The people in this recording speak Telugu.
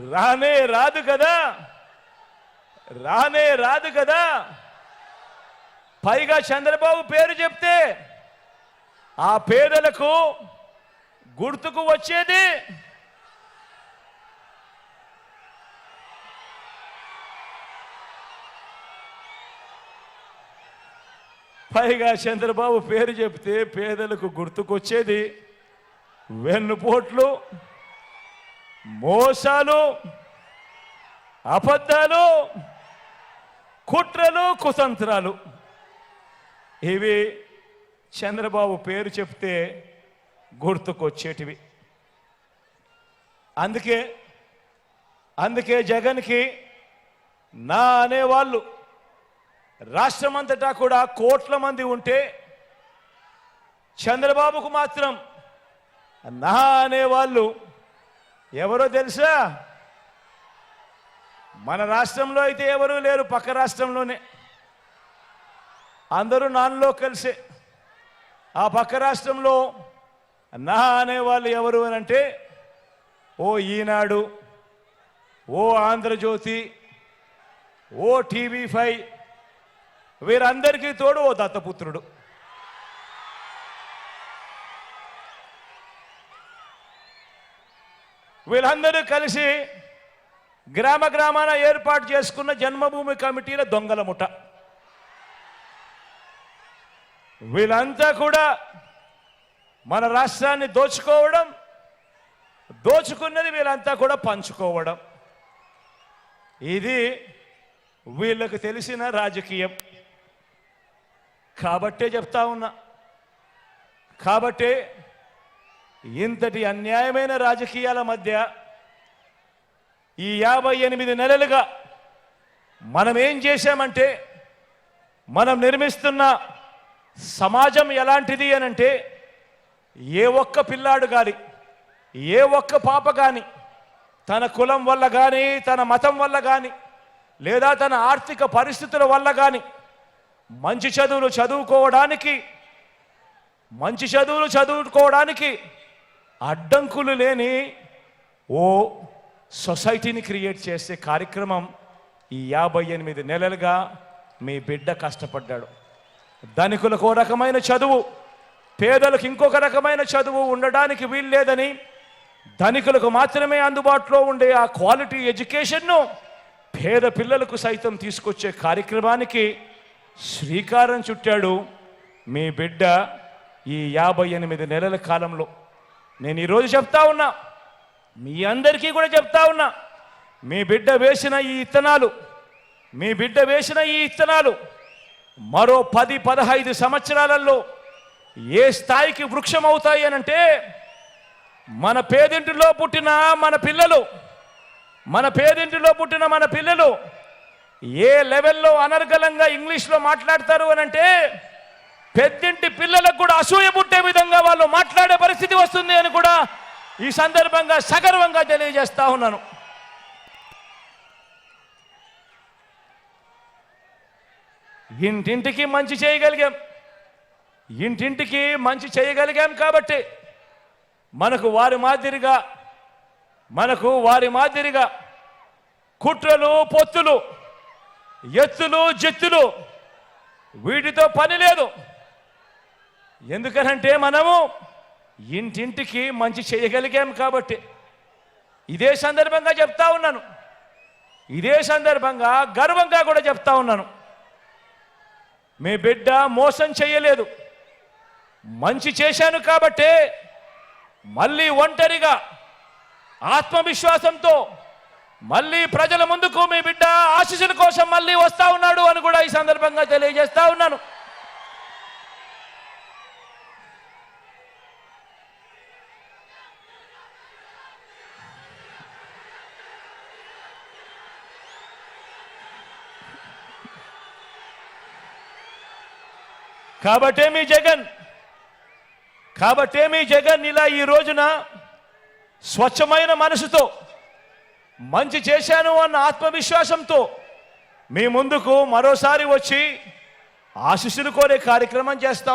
రానే రాదు కదా. రానే రాదు కదా. పైగా చంద్రబాబు పేరు చెప్తే ఆ పేదలకు గుర్తుకు వచ్చేది పైగా చంద్రబాబు పేరు చెప్తే పేదలకు గుర్తుకొచ్చేది వెన్నుపోట్లు. మోసాలు అబద్ధాలు కుట్రలు కుతంత్రాలు. ఇవి చంద్రబాబు పేరు చెప్తే గుర్తుకొచ్చేటివి. అందుకే అందుకే జగన్కి నా అనేవాళ్ళు రాష్ట్రమంతటా కూడా కోట్ల మంది ఉంటే చంద్రబాబుకు మాత్రం నా అనేవాళ్ళు ఎవరో తెలుసా? మన రాష్ట్రంలో అయితే ఎవరూ లేరు పక్క రాష్ట్రంలోనే. అందరూ నాన్నలో కలిసే. ఆ పక్క రాష్ట్రంలో నా అనేవాళ్ళు ఎవరు అని అంటే ఓ ఈనాడు ఓ ఆంధ్రజ్యోతి ఓ టీవీ ఫైవ్ వీరందరికీ తోడు ఓ దత్తపుత్రుడు. వీళ్ళందరూ కలిసి గ్రామ గ్రామాన ఏర్పాటు చేసుకున్న జన్మభూమి కమిటీల దొంగల ముఠ. వీళ్ళంతా కూడా మన రాష్ట్రాన్ని దోచుకోవడం దోచుకున్నది వీళ్ళంతా కూడా పంచుకోవడం. ఇది వీళ్ళకు తెలిసిన రాజకీయం. కాబట్టే చెప్తా ఉన్నా. కాబట్టే ఇంతటి అన్యాయమైన రాజకీయాల మధ్య ఈ యాభై ఎనిమిది నెలలుగా మనం ఏం చేశామంటే మనం నిర్మిస్తున్న సమాజం ఎలాంటిది అని అంటే ఏ ఒక్క పిల్లాడు కానీ ఏ ఒక్క పాప కానీ తన కులం వల్ల కానీ తన మతం వల్ల కానీ లేదా తన ఆర్థిక పరిస్థితుల వల్ల కానీ మంచి చదువులు చదువుకోవడానికి మంచి చదువులు చదువుకోవడానికి అడ్డంకులు లేని ఓ సొసైటీని క్రియేట్ చేసే కార్యక్రమం ఈ యాభై ఎనిమిది నెలలుగా మీ బిడ్డ కష్టపడ్డాడు. ధనికులకు ఓ రకమైన చదువు పేదలకు ఇంకొక రకమైన చదువు ఉండడానికి వీల్లేదని ధనికులకు మాత్రమే అందుబాటులో ఉండే ఆ క్వాలిటీ ఎడ్యుకేషన్ను పేద పిల్లలకు సైతం తీసుకొచ్చే కార్యక్రమానికి శ్రీకారం చుట్టాడు మీ బిడ్డ ఈ యాభై ఎనిమిది నెలల కాలంలో. నేను ఈరోజు చెప్తా ఉన్నా. మీ అందరికీ కూడా చెప్తా ఉన్నా. మీ బిడ్డ వేసిన ఈ ఇత్తనాలు మీ బిడ్డ వేసిన ఈ ఇత్తనాలు మరో పది పదహైదు సంవత్సరాలలో ఏ స్థాయికి వృక్షం అవుతాయి అనంటే మన పేదింటిలో పుట్టిన మన పిల్లలు మన పేదింటిలో పుట్టిన మన పిల్లలు ఏ లెవెల్లో అనర్గళంగా ఇంగ్లీష్లో మాట్లాడతారు అని అంటే పెద్దింటి పిల్లలకు కూడా అసూయ పుట్టే విధంగా వాళ్ళు మాట్లాడే పరిస్థితి వస్తుంది అని కూడా ఈ సందర్భంగా సగర్వంగా తెలియజేస్తా ఉన్నాను. ఇంటింటికి మంచి చేయగలిగాం. ఇంటింటికి మంచి చేయగలిగాం కాబట్టి మనకు వారి మాదిరిగా మనకు వారి మాదిరిగా కుట్రలు పొత్తులు ఎత్తులు జెత్తులు వీటితో పని లేదు. ఎందుకనంటే మనము ఇంటింటికి మంచి చేయగలిగాం కాబట్టి. ఇదే సందర్భంగా చెప్తా ఉన్నాను. ఇదే సందర్భంగా గర్వంగా కూడా చెప్తా ఉన్నాను. మీ బిడ్డ మోసం చేయలేదు. మంచి చేశాను కాబట్టే మళ్ళీ ఒంటరిగా ఆత్మవిశ్వాసంతో మళ్ళీ ప్రజల ముందుకు మీ బిడ్డ ఆశీస్సుల కోసం మళ్ళీ వస్తా ఉన్నాడు అని కూడా ఈ సందర్భంగా తెలియజేస్తా ఉన్నాను. కాబట్టే మీ జగన్. కాబట్టే మీ జగన్ ఇలా ఈ రోజున స్వచ్ఛమైన మనసుతో మంచి చేశాను అన్న ఆత్మవిశ్వాసంతో మీ ముందుకు మరోసారి వచ్చి ఆశీస్సులు కోరే కార్యక్రమం చేస్తా